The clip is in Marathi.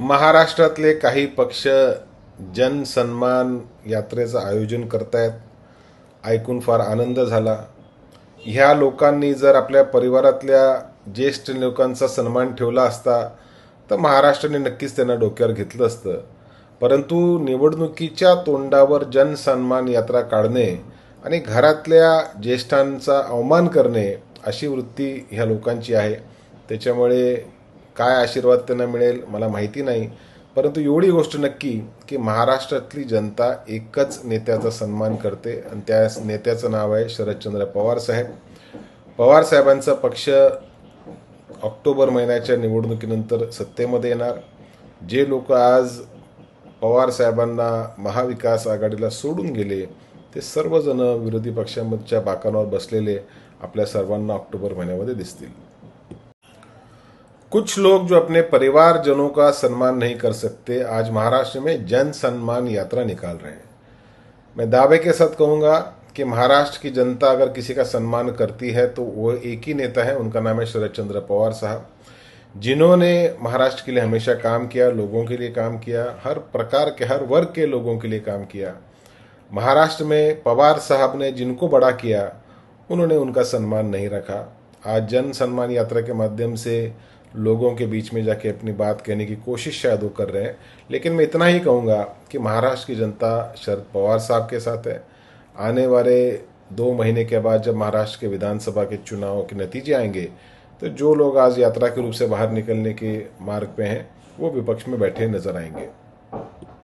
महाराष्ट्रातले काही पक्ष जनसन्मान यात्रेचं आयोजन करतायत ऐकून फार आनंद झाला. ह्या लोकांनी जर आपल्या परिवारातल्या ज्येष्ठ लोकांचा सन्मान ठेवला असता तर महाराष्ट्राने नक्कीच त्यांना डोक्यावर घेतलं असतं. परंतु निवडणुकीच्या तोंडावर जनसन्मान यात्रा काढणे आणि घरातल्या ज्येष्ठांचा अवमान करणे अशी वृत्ती ह्या लोकांची आहे. त्याच्यामुळे काय आशीर्वाद त्यांना मिळेल मला माहिती नाही. परंतु एवढी गोष्ट नक्की की महाराष्ट्रातली जनता एकच नेत्याचा सन्मान करते आणि त्या नेत्याचं नाव आहे शरदचंद्र पवार साहेब. पवार साहेबांचा पक्ष ऑक्टोबर महिन्याच्या निवडणुकीनंतर सत्तेमध्ये येणार. जे लोक आज पवार साहेबांना महाविकास आघाडीला सोडून गेले ते सर्वजण विरोधी पक्षांच्या बाकांवर बसलेले आपल्या सर्वांना ऑक्टोबर महिन्यामध्ये दिसतील. कुछ लोग जो अपने परिवारजनों का सम्मान नहीं कर सकते, आज महाराष्ट्र में जन सम्मान यात्रा निकाल रहे हैं। मैं दावे के साथ कहूँगा कि महाराष्ट्र की जनता अगर किसी का सम्मान करती है तो वो एक ही नेता है, उनका नाम है शरद चंद्र पवार साहब, जिन्होंने महाराष्ट्र के लिए हमेशा काम किया, लोगों के लिए काम किया, हर प्रकार के, हर वर्ग के लोगों के लिए काम किया। महाराष्ट्र में पवार साहब ने जिनको बड़ा किया, उन्होंने उनका सम्मान नहीं रखा। आज जन सम्मान यात्रा के माध्यम से लोगों के बीच में जाके अपनी बात कहने की कोशिश शायद वो कर रहे हैं। लेकिन मैं इतना ही कहूँगा कि महाराष्ट्र की जनता शरद पवार साहब के साथ है। आने वाले दो महीने के बाद जब महाराष्ट्र के विधानसभा के चुनाव के नतीजे आएँगे तो जो लोग आज यात्रा के रूप से बाहर निकलने के मार्ग पे हैं, वो विपक्ष में बैठे नज़र आएँगे।